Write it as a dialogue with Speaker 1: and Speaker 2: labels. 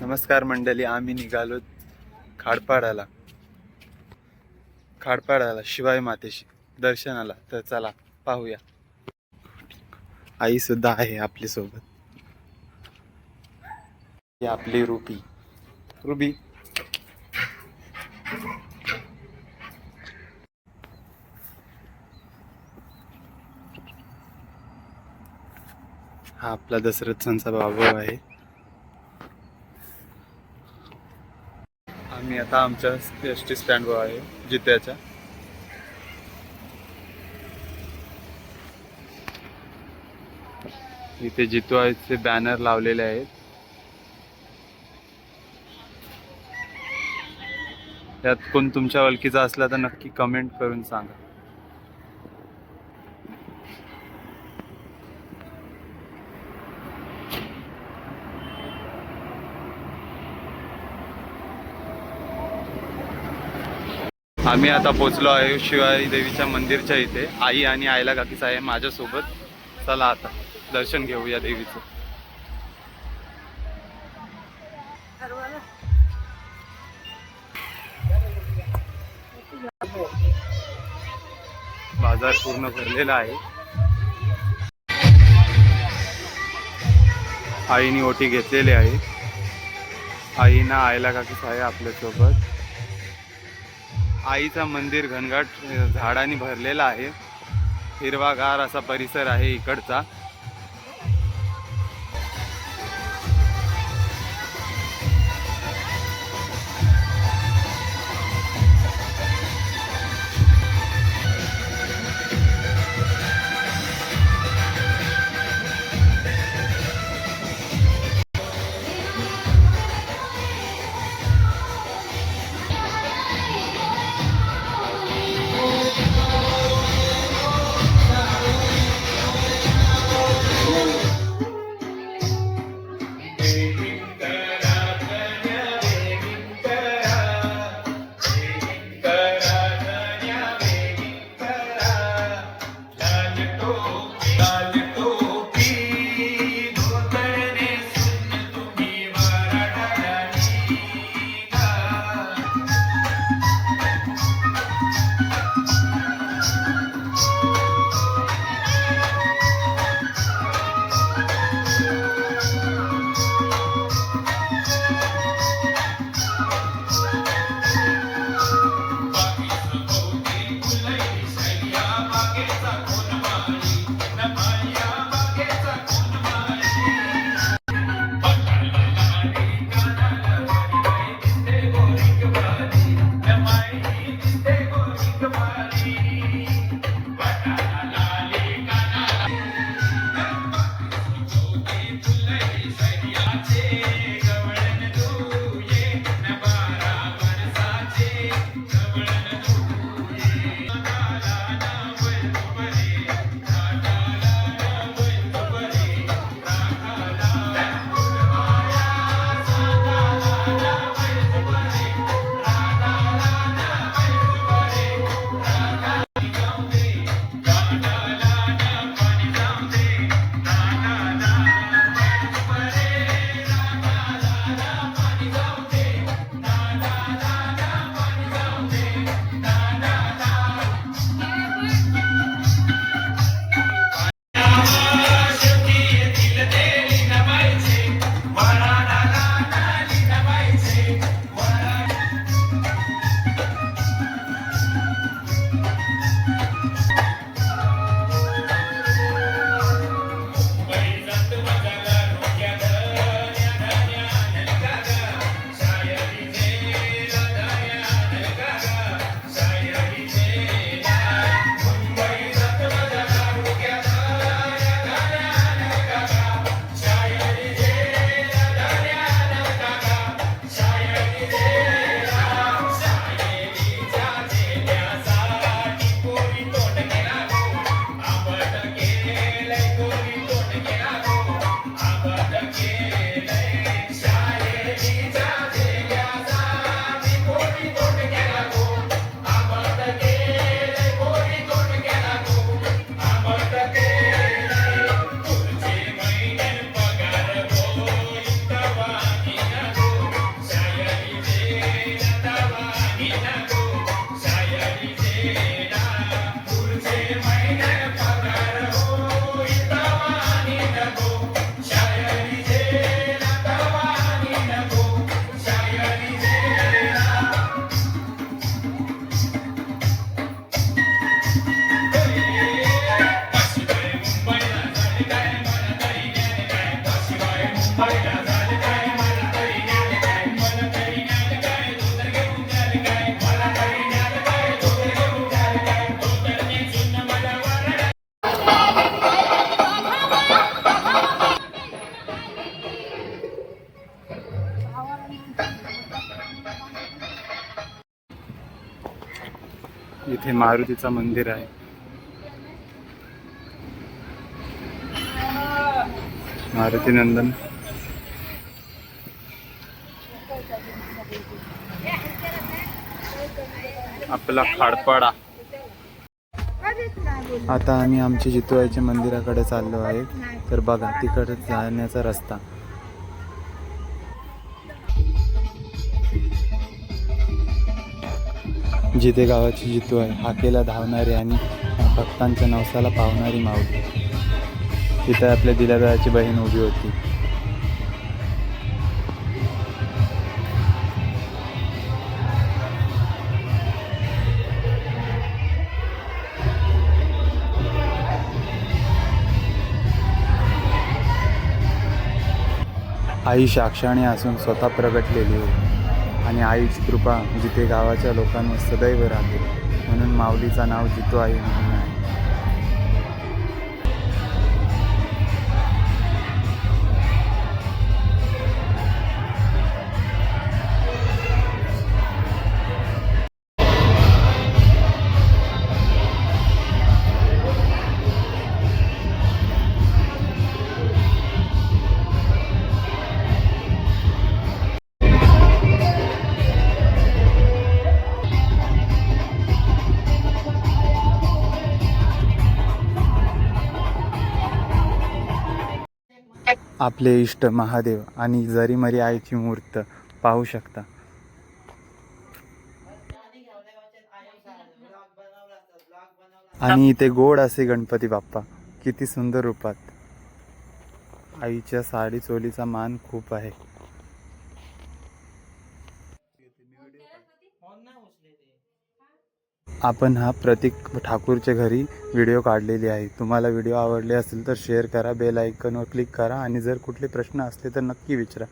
Speaker 1: नमस्कार मंडळी आम्ही निघालो खाडपाडाला. खाडपाडाला शिवाय मातेशी दर्शनाला. तर चला पाहूया. आई सुद्धा आहे आपली सोबत. ही आपली रुबी. रुबी. हा आपला दशरथ संचा बाबू आहे. आम्ही आता आमच्या एस टी स्टँडवर आहे जित्याच्या. इथे जितू आहे बॅनर लावलेले आहेत. त्यात कोण तुमच्या ओळखीचा असला तर नक्की कमेंट करून सांगा. आम्ही आता पोचलो आहे शिवाई देवीच्या मंदिरच्या इथे. आई आणि आईला काकीच आहे माझ्यासोबत. चला आता दर्शन घेऊया देवीचं. बाजार पूर्ण भरलेला आहे. आईने ओटी घेतलेली आहे. आईना आईला काकीच आहे आपल्यासोबत. आईचं मंदिर घनघाट झाडांनी भरलेला आहे. हिरवागार असा परिसर आहे इकडचा. इथे मारुतीचं मंदिर आहे. मारुती नंदन. आपला खाडपाडा. आता आम्ही आमच्या जितुआईच्या मंदिराकडे चाललो आहे. तर बघा तिकडे जाण्याचा रस्ता. जिथे गावाची जितू आहे हाकेला धावणारी आणि भक्तांच्या नवसाला पावणारी माऊली. तिथे आपल्या दिलादाची बहीण उभी होती. आई साक्षाने असून स्वतः प्रगटलेली होती. आणि आईची कृपा जिथे गावाच्या लोकांवर सदैव राहते म्हणून माऊलीचा नाव जितो आई म्हणून. आहे आपले इष्ट महादेव आणि जरीमरी आईची मूर्त पाहू शकता. आणि इथे गोड असे गणपती बाप्पा किती सुंदर रूपात. आईच्या साडी चोलीचा मान खूप आहे. आपण हा प्रतीक ठाकूरच्या घरी व्हिडिओ काढलेली आहे. तुम्हाला व्हिडिओ आवडले असेल तर शेअर करा बेल आयकनवर क्लिक करा आणि जर कुठले प्रश्न असले तर नक्की विचारा.